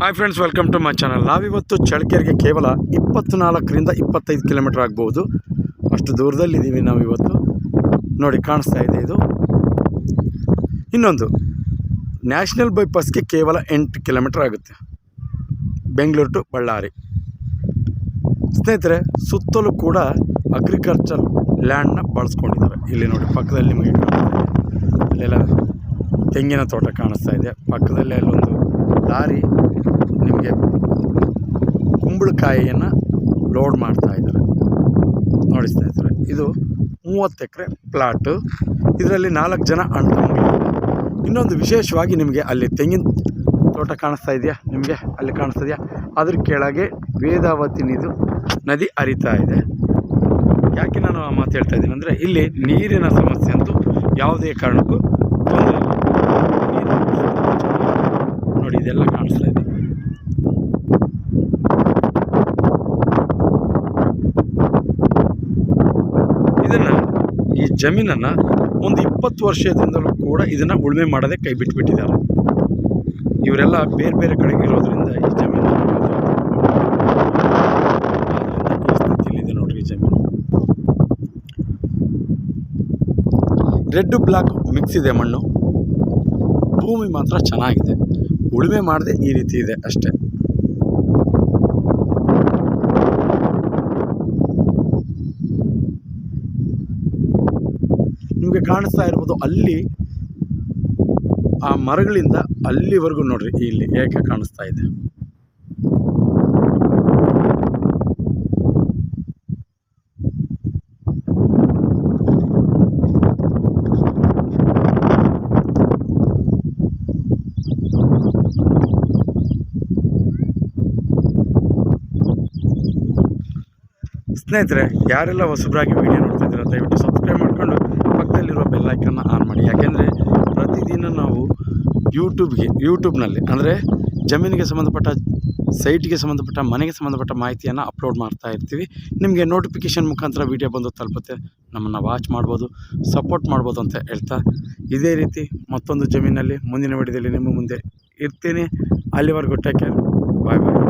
Hi friends welcome to my channel ನಾವಿವತ್ತು ಚಳ್ಳಕೆರೆಗೆ ಕೇವಲ ಇಪ್ಪತ್ತ್ನಾಲ್ಕರಿಂದ ಇಪ್ಪತ್ತೈದು ಕಿಲೋಮೀಟ್ರ್ ಆಗ್ಬೋದು. ಅಷ್ಟು ದೂರದಲ್ಲಿದ್ದೀವಿ ನಾವಿವತ್ತು. ನೋಡಿ, ಕಾಣಿಸ್ತಾ ಇದೆ ಇದು. ಇನ್ನೊಂದು, ನ್ಯಾಷನಲ್ ಬೈಪಾಸ್ಗೆ ಕೇವಲ ಎಂಟು ಕಿಲೋಮೀಟ್ರ್ ಆಗುತ್ತೆ. ಬೆಂಗಳೂರು ಟು ಬಳ್ಳಾರಿ. ಸ್ನೇಹಿತರೆ, ಸುತ್ತಲೂ ಕೂಡ ಅಗ್ರಿಕಲ್ಚರ್ ಲ್ಯಾಂಡ್ನ ಬಳಸ್ಕೊಂಡಿದ್ದಾರೆ. ಇಲ್ಲಿ ನೋಡಿ, ಪಕ್ಕದಲ್ಲಿ ನಿಮಗೆ ಅಲ್ಲೆಲ್ಲ ತೆಂಗಿನ ತೋಟ ಕಾಣಿಸ್ತಾ ಇದೆ. ಪಕ್ಕದಲ್ಲೇ ಅಲ್ಲೊಂದು ಲಾರಿ ಕುಂಬಳಕಾಯಿಯನ್ನು ಲೋಡ್ ಮಾಡ್ತಾ ಇದ್ದಾರೆ. ನೋಡಿ ಸ್ನೇಹಿತರೆ ಇದು ಮೂವತ್ತು ಎಕರೆ ಪ್ಲಾಟು. ಇದರಲ್ಲಿ ನಾಲ್ಕು ಜನ ಅಣ್ಣ ಇನ್ನೊಂದು ವಿಶೇಷವಾಗಿ ನಿಮಗೆ ಅಲ್ಲಿ ತೆಂಗಿನ ತೋಟ ಕಾಣಿಸ್ತಾ ಇದೆಯಾ? ನಿಮಗೆ ಅಲ್ಲಿ ಕಾಣಿಸ್ತಾ ಇದೆಯಾ? ಅದ್ರ ಕೆಳಗೆ ವೇದಾವತಿ ನೀರು ನದಿ ಹರಿತಾ ಇದೆ. ಯಾಕೆ ನಾನು ಆ ಮಾತು ಹೇಳ್ತಾ ಇದ್ದೀನಿ ಅಂದರೆ ಇಲ್ಲಿ ನೀರಿನ ಸಮಸ್ಯೆ ಅಂತೂ ಯಾವುದೇ ಕಾರಣಕ್ಕೂ ತೊಂದರೆ ನೋಡಿ, ಇದೆಲ್ಲ ಕಾಣಿಸ್ತಾ ಇದೆ ಇದನ್ನು ಈ ಜಮೀನನ್ನು ಒಂದು ಇಪ್ಪತ್ತು ವರ್ಷದಿಂದಲೂ ಕೂಡ ಇದನ್ನು ಉಳುಮೆ ಮಾಡದೆ ಕೈ ಬಿಟ್ಬಿಟ್ಟಿದ್ದಾರೆ. ಇವರೆಲ್ಲ ಬೇರೆ ಬೇರೆ ಕಡೆಗೆ ಇರೋದರಿಂದ ಈ ಜಮೀನು ಸ್ಥಿತಿಯಲ್ಲಿದೆ ನೋಡ್ರಿ ಜಮೀನು. ರೆಡ್ ಬ್ಲಾಕ್ ಮಿಕ್ಸ್ ಇದೆ ಮಣ್ಣು. ಭೂಮಿ ಮಾತ್ರ ಚೆನ್ನಾಗಿದೆ. ಉಳುಮೆ ಮಾಡದೆ ಈ ರೀತಿ ಇದೆ ಅಷ್ಟೇ. ನಿಮಗೆ ಕಾಣಿಸ್ತಾ ಇರ್ಬೋದು ಅಲ್ಲಿ, ಆ ಮರಗಳಿಂದ ಅಲ್ಲಿವರೆಗೂ ನೋಡ್ರಿ ಇಲ್ಲಿ ಏಕೆ ಕಾಣಿಸ್ತಾ ಇದೆ. ಸ್ನೇಹಿತರೆ, ಯಾರೆಲ್ಲ ಹೊಸಬ್ರಾಗಿ ವಿಡಿಯೋ ನೋಡ್ತಾ ಇದ್ದೀರಾ, ದಯವಿಟ್ಟು ಸಬ್ಸ್ಕ್ರೈಬ್ ಮಾಡ್ಕೊಂಡು ಯೂಟ್ಯೂಬ್ಗೆ ಯೂಟ್ಯೂಬ್ನಲ್ಲಿ ಅಂದರೆ ಜಮೀನಿಗೆ ಸಂಬಂಧಪಟ್ಟ ಸೈಟ್ಗೆ ಸಂಬಂಧಪಟ್ಟ, ಮನೆಗೆ ಸಂಬಂಧಪಟ್ಟ ಮಾಹಿತಿಯನ್ನು ಅಪ್ಲೋಡ್ ಮಾಡ್ತಾ ಇರ್ತೀವಿ. ನಿಮಗೆ ನೋಟಿಫಿಕೇಷನ್ ಮುಖಾಂತರ ವಿಡಿಯೋ ಬಂದು ತಲುಪುತ್ತೆ. ನಮ್ಮನ್ನು ವಾಚ್ ಮಾಡ್ಬೋದು ಸಪೋರ್ಟ್ ಮಾಡ್ಬೋದು ಅಂತ ಹೇಳ್ತಾ ಇದೇ ರೀತಿ ಮತ್ತೊಂದು ಜಮೀನಲ್ಲಿ ಮುಂದಿನ ವಿಡಿಯೋದಲ್ಲಿ ನಿಮ್ಮ ಮುಂದೆ ಇರ್ತೀನಿ. ಅಲ್ಲಿವರೆಗೂ ಟೇಕ್ ಕೇರ್ ಬಾಯ್ ಬಾಯ್